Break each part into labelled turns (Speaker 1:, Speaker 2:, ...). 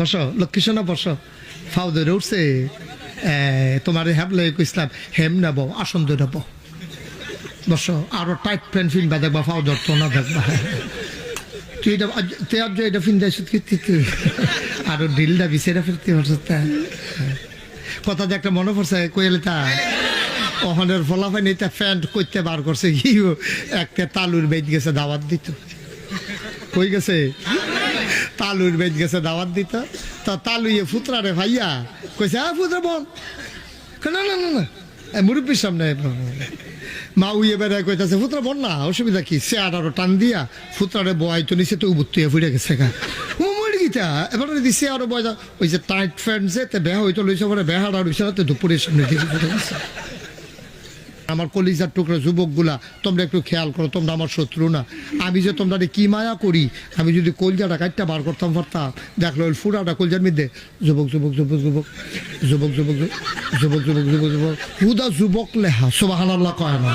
Speaker 1: বস লক্ষ্মী সোনা বস। ফাউ ধরে উঠছে তোমার হ্যাবলে ইসলাম হেম নেব আসন ধরে নেব। বস, আরও টাইট প্যান্ট ফিল্ম দেখবা ফাউ ধরতো না দেখবা। তুই তুই এটা ফিন দেয় কি তুই আরও ঢিলটা বিছেরা ফিরতে পারছ কথা যে একটা মনে পড়ছে, কইলে তা। ওখানের ফলাফাই নিতে প্যান্ট করতে বার করছে কি একটা তালুর বেদ গেছে, দাওয়াত দিত। কই গেছে? তালুর বেদ গেছে দাওয়াত দিত। তা তালুয়ে ফুতরা রে ভাইয়া কইছে আ ফুতরা কই, না না না না। মুরব্বীর সামনে মা উইয়ে বেড়ায় কইতাছে ফুতরা বল না অসুবিধা কি? সে আরও টান দিয়া ফুতরারে বয় তো নিচে তো উবুত্তুয়ে ফুটে গেছে গা। গিতা এবারে দিছে আরও বয় ওই যে টাইট ফ্রেন্ড যে তে বেহা হইতো লইছে পরে বেহার আর সামনে গেছে। আমার কলিজার টুকরো যুবকগুলা তোমরা একটু খেয়াল করো তোমরা আমার শত্রু না আমি যে তোমরা কি মায়া করি আমি যদি কলজাটা কাটটা বার করতাম পারতাম দেখল ফুরাটা কলজার মধ্যে যুবক যুবক যুবক যুবক যুবক যুবক যুবক যুবক যুবক যুবক হুদা যুবক লেহা সোবাহান আল্লাহ কয় না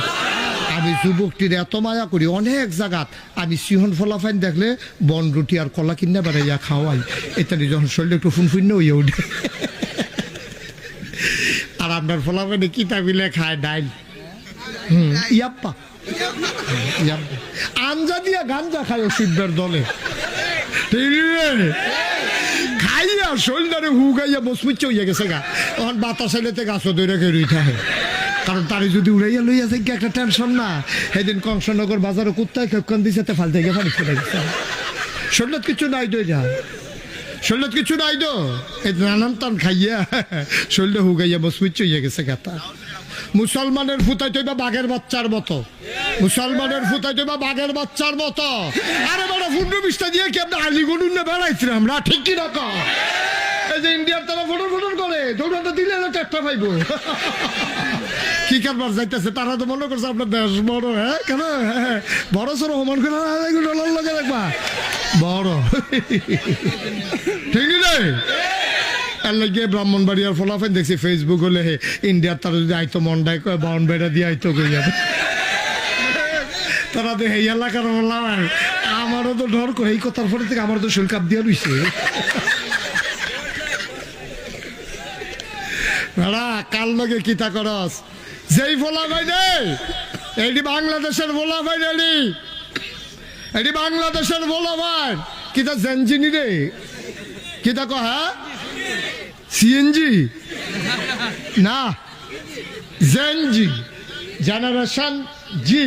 Speaker 1: আমি যুবকটির এত মায়া করি অনেক জায়গাত আমি সিহন ফলাফাইন দেখলে বন রুটি আর কলা কিনে বেড়াইয়া খাওয়াই ইত্যাদি যখন শরীরে একটু ফুনফুন্ন হইয়া উঠে আর আপনার ফলাফাইনে কিতা মিলে খায় ডাইল ইয়াপ্পা। আঞ্জা দিয়া গাঞ্জা খায় শিববের দলে? খাইয়া হইয়া গেছে গা। তখন বাতাস এলেতে গাছ ধরে রেখে রুই থাকে কারণ তারে যদি উড়াইয়া লইয়া যায় একটা টেনশন না? সেদিন কংসনগর বাজারে কুত্তায় খেপকান দিছে তে ফালতে গিয়ে ফেলে গেছে। শরীরত কিছু নাই দই যা। শরীরত কিছু নাই তো এই নানান টান খাইয়া শরীরে হুগাইয়া বসমিচ্ছ হইয়া গেছে গাতা মুসলমানের ফুতাই তৈবা বাঘের বাচ্চার মতো। মুসলমানের ফুতাই তৈবা বাঘের বাচ্চার মতো। আরে বড় ফুন্ডু বিস্তা দিয়ে কি আপনি আলিগড়ুন না? বেড়াইছি আমরা ঠিক কি না? এই যে ইন্ডিয়ার তারা ফটোর ফটোর করে দৌড়াটা দিলে না একটা পাইব। কি কারবার যাইতেছে তারা তো মনে করছে আপনার দেশ বড় হ্যাঁ? কেন? হ্যাঁ, বড় সড়ো সমান করে ডলার লাগে দেখবা বড়। ঠিক নেই? এর লাগে ব্রাহ্মণবাড়িয়ার ফলাফল দেখছি ফেসবুক হলে হে ইন্ডিয়ার তারা যদি আইতো মন্ডায় কয়, বাউন বেড়া দিয়ে আইতো কই যাবে? তারা তো এই এলাকার বললাম আমারও তো ডর এই কথার পরে থেকে আমার তো শরীর কাপ দিয়ে রইছে বেড়া, কাল লগে কিতা করস? যেই ফলা ভাই রে এইটি বাংলাদেশের বলা ভাই রেডি এটি বাংলাদেশের বলা ভাই কিতা জেনজিনি রে? কিতা কহ সিএনজি না জেনজি জেনারেশন জি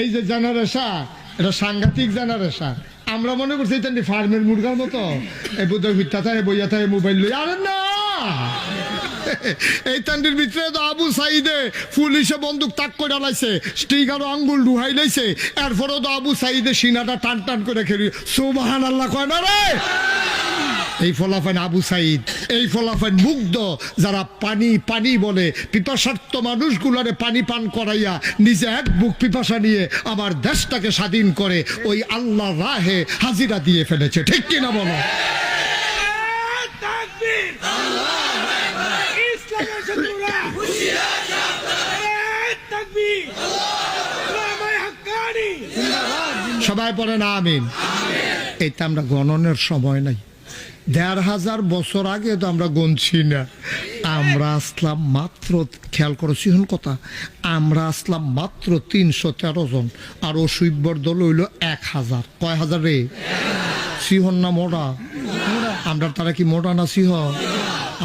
Speaker 1: এই যে জেনারেশন এটা সাংঘাতিক জেনারেশন আমরা মনে করছি এটা ফার্মের মুরগার মতো। এই বোধহয় ভিত্তা থাকে, বইয়া থাকে মোবাইল লই আরে না! এই তান্ডির ভিতরে তো আবু সাইদে পুলিশে বন্দুক তাক করে লাইছে স্টিকার আঙ্গুল ডুহাই লাইছে। এরপরেও তো আবু সাইদে সিনাটা টান টান করে খেলি। সুবাহান আল্লাহ কয় না রে? এই ফলাফান আবু সাইদ, এই ফলাফান মুগ্ধ যারা পানি পানি বলে, পিপাসার্থ মানুষগুলারে পানি পান করাইয়া নিজে এক বুক পিপাসা নিয়ে আমার দেশটাকে স্বাধীন করে ওই আল্লাহ রাহে হাজিরা দিয়ে ফেলেছে। ঠিক কিনা বলো? সবাই পড়ে না আমিন এইটা আমরা গণনের সময় নাই। দেড় হাজার বছর আগে তো আমরা গণছি না। আমরা আসলাম মাত্র, খেয়াল করো সিহন কথা, আমরা আসলাম মাত্র তিনশো তেরো জন, আর অসুইব্বর দল হইল এক হাজার। কয় হাজার রে? সিহন না মোড়া আমরা তারা কি মোড়া না সিহ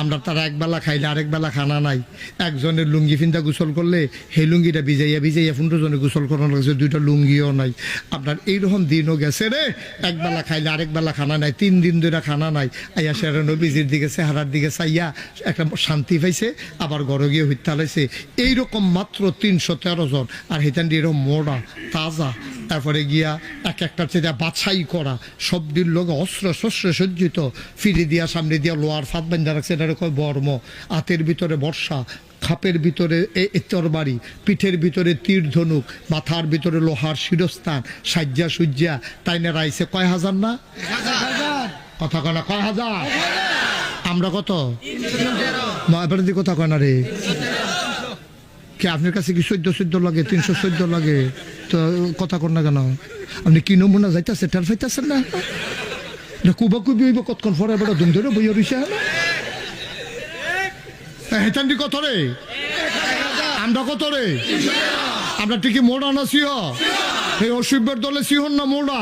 Speaker 1: আমরা তারা একবেলা খাইলে আরেক বেলা খানা নাই। একজনের লুঙ্গি ফিন্দা গোসল করলে সেই লুঙ্গিটা ভিজাইয়া ভিজাইয়া পনেরো জনে গোসল করানো লাগছে, দুইটা লুঙ্গিও নাই। আপনার এইরকম দিনও গেছে রে একবেলা খাইলে আরেক বেলা খানা নাই, তিন দিন ধরে খানা নাই। আইয়া সেরা নবীজির দিকে, চেহারার দিকে চাইয়া একটা শান্তি পাইছে, আবার ঘরে গিয়ে হত্যা লাইছে। এইরকম মাত্র তিনশো তেরো জন, আর হেতান এরকম মোড়া, তাজা। তারপরে গিয়া এক একটা চেয়ে বাছাই করা। সবদির লোক অস্ত্র, শস্ত্র সজ্জিত। ফিরে দিয়া সামনে দিয়া লোয়ার ফাঁদ বান্ধা রাখছে, এটা বর্ম। আতের ভিতরে বর্ষা, খাপের ভিতরে তরবারি, পিঠের ভিতরে তীর ধনুক, মাথার ভিতরে লোহার শিরস্থান, সাজ্জা সুজ্জা, তাই না রাইছে কয় হাজার না? কথা কয় না, কয় হাজার? আমরা কত? এবার কথা কয় না রে? কি, আপনার কাছে কি চোদ্দ চোদ্দ লাগে, তিনশো চোদ্দ লাগে? তো কথা কর না কেন? আপনি কি নমুনা যাইতেছে, টের পাইতেছেন না? কুবা কুবি হইব কতক্ষণ পরে, বেটা দুম ধরে বইয়া রইছে হেতান্ডি কত রে? আমরা কত রে? আমরা ঠিকই মোড়া না সিহ? এই অসুবের দলে সিহন না মোড়া?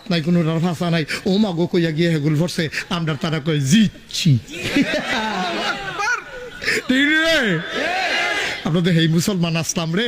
Speaker 1: নাই কোনো ভাষা নাই। ও ওমাগো কইয়া গিয়ে হেগুল ভরছে। আমরা তারা কই জিতছি। ঠিক রে? আমরা তো হেই মুসলমান আসলাম রে।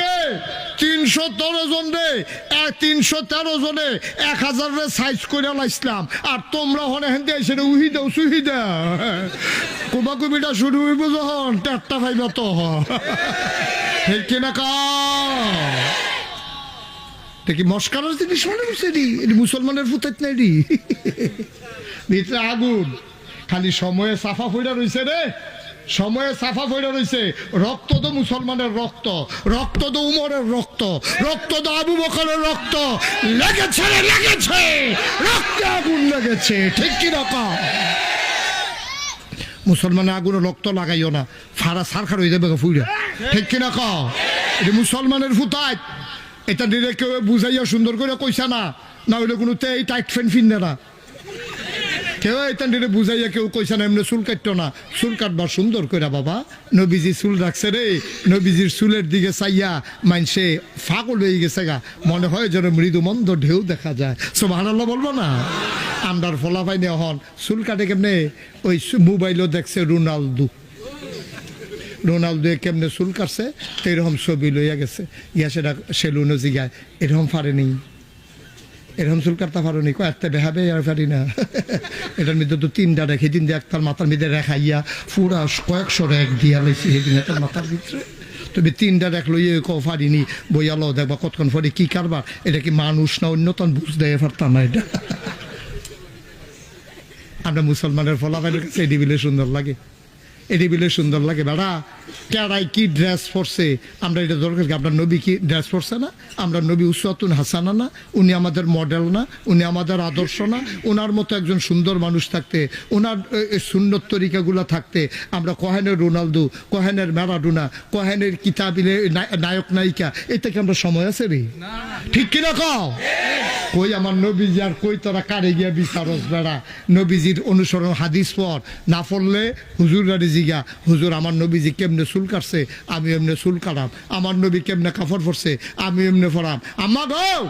Speaker 1: তিনশো তেরো জন রে তিনশো তেরো জনে এক হাজার রে সাইজ করে লাইছিলাম। আর তোমরা হনে হেনতে সেটা উহি দাও, সুহি দাও। কুবা কুবিটা শুরু হইব যখন টাট্টা ভাইবা তো ঠিক কিনা কা দেখি মস্কারের জিনিস মনে করছে রি এটি মুসলমানের ফুতাইত নাই রি ভিতরে আগুন। খালি সময়ে সাফা ফইরা রইছে রে। সময়ে সাফা ফইরা রইছে। রক্ত তো মুসলমানের রক্ত রক্ত তো উমরের রক্ত রক্ত তো আবু বকরের রক্ত। লেগেছে লেগেছে, রক্তে আগুন লেগেছে, ঠিক কি রকম মুসলমানের আগুনে রক্ত লাগাইও না ফাড়া সারখার হয়ে যাবে ফুইরা। ঠিক কিনা ক এটি মুসলমানের ফুতায়। এটা দিলে কেউ বুঝাইয়া সুন্দর করে কইসা না না হইলে কোনো তে এই টাইট ফ্যান ফিনবে না। কেউ দিলে বুঝাইয়া কেউ কইসা না, এমনি চুল কাটতো না। চুল কাটবার সুন্দর করে বাবা। নবীজি চুল রাখছে রে। নবীজির চুলের দিকে চাইয়া মানসে ফাগল হয়ে গেছে গা। মনে হয় যেন মৃদু মন্দ ঢেউ দেখা যায়। সোভানাল্লাহ বলব না? আমরার ফলাফাই নেওয়া হন। চুল কাটে কেমনে? ওই মোবাইলও দেখছে রোনালদো। রোনালদো কেমনে চুল কাটছে? তো এরকম ছবি লইয়া গেছে। ইয়া সেটা সেলুনও জিগায়। এরকম পারেনি এরকম চুল কাটতে পারোনি কয়েকটা বেহাবে আর পারি না। এটার মধ্যে তো তিনটা রেখে দিন দিয়ে একটার মাথার মধ্যে রেখাইয়া পুরা কয়েকশো রেখ দিয়া লাইছি সেদিন এটার মাথার ভিতরে। তুমি তিনটা রেখ লইয়ে কো পারিনি বইয়ালো দেখবা কতক্ষণ পরে কি কারবার? এটা কি মানুষ না অন্যতন বুঝ দেয় পারতাম না এটা। আমরা মুসলমানের ফলাফলের কাছে এটি সুন্দর লাগে। এটি বিলে সুন্দর লাগে বেড়া। কেড়াই কি ড্রেস পরছে? আমরা এটা দরকার কি আপনার নবী কি ড্রেস পরছে না? আমরা নবী উসাতুন হাসানা না উনি আমাদের মডেল না উনি আমাদের আদর্শ না ওনার মতো একজন সুন্দর মানুষ থাকতে ওনার সুন্দর তরিকাগুলো থাকতে আমরা কহেনের রোনালদো কহেনের ম্যারাডোনা কহেনের কিতাবিলে নায়ক নায়িকা এ থেকে আমরা সময় আছে রে? ঠিক কিনা কও? কই আমার নবীজি আর কই তোরা কারে গিয়া বিচারস বেড়া? নবীজির অনুসরণ হাদিস পর না পড়লে হুজুর গাড়ি জিগা, হুজুর, আমার নবীজি কেমনে চুল কাটছে? আমি এমনি চুল কাটাম। আমার নবী কেমনে কাপড় পরছে? আমি এমনি পরাম। আম্মা গো!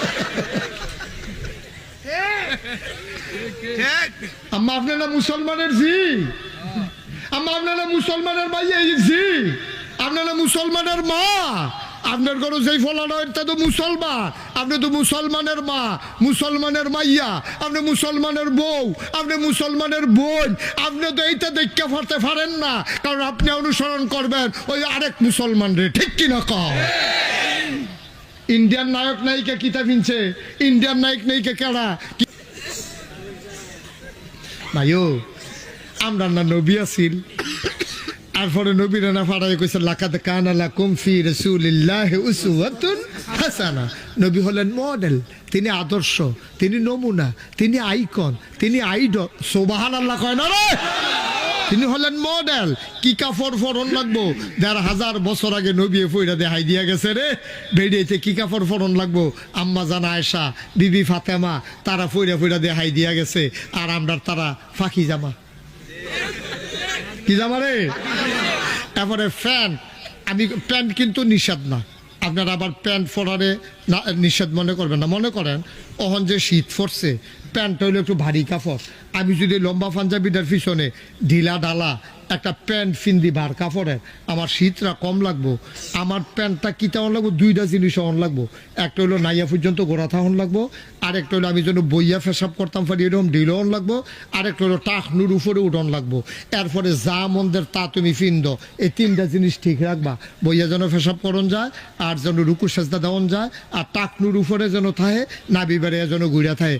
Speaker 1: আপনারা মুসলমানের জি? আপনারা মুসলমানের ভাই জি? আপনারা মুসলমানের মা? আপনার যেই ফলানো এটা তো মুসলমান। আপনি তো মুসলমানের মা, মুসলমানের মাইয়া, আপনি মুসলমানের বউ, আপনি মুসলমানের বোন। আপনি তো এইটা দেখতে পারতে পারেন না, কারণ আপনি অনুসরণ করবেন ওই আরেক মুসলমান রে, ঠিক কিনা কম ইন্ডিয়ান নায়ক নায়িকা কিতা ফিনছে ইন্ডিয়ান নায়ক নায়িকা কেডা ভাইও, আমরা না নবী আছিল। তারপরে নবী না ফাড়াই কইছে, লাকাদ কানা লাকুম ফি রাসূলিল্লাহি উসওয়াতুন হাসানা। নবী হলেন মডেল তিনি আদর্শ, তিনি নমুনা, তিনি আইকন তিনি আইডল সুবহানাল্লাহ কয় না রে? তিনি হলেন মডেল কি কাপড় ফরন লাগবো? দেড় হাজার বছর আগে নবী ফইরা দেখাই দিয়া গেছে রে। বেরিয়েতে কি কাপড় ফরন লাগবো? আম্মা জানা আয়সা বিবি ফাতেমা, তারা ফইরা ফইরা দেখাই দিয়া গেছে। আর আমরা তারা ফাঁকি জামা। কি জামা রে? তারপরে প্যান্ট আমি প্যান্ট কিন্তু নিষেধ না। আপনারা আবার প্যান্ট পরারে না নিষেধ মনে করবেন না। মনে করেন, অহন যে শীত পড়ছে প্যান্ট হইল একটু ভারী কাপড়। আমি যদি লম্বা পাঞ্জাবিটার পিছনে ঢিলা ডালা, একটা প্যান্ট ফিন্দি বার কাপড়ের, আমার শীতটা কম লাগবো। আমার প্যান্টটা কি তেমন লাগবো? দুইটা জিনিস অন লাগবো। একটা হলো নাইয়া পর্যন্ত গোড়া থাহন লাগবো। আরেকটা হলো আমি যেন বইয়া ফেসাব করতাম পারি, এরকম ঢিল অন লাগবো। আরেকটা হলো টাকনুর উপরে উঠন লাগবো। এরপরে যা মন্দের তা তুমি ফিন্দ এই তিনটা জিনিস ঠিক রাখবা। বইয়া যেন ফেসাব করন যায়, আর যেন রুকু সেজদা দেওয়ান যায়, আর টাকনুর উপরে যেন থাহে নাবি বেড়ে যেন ঘুরে থাকে।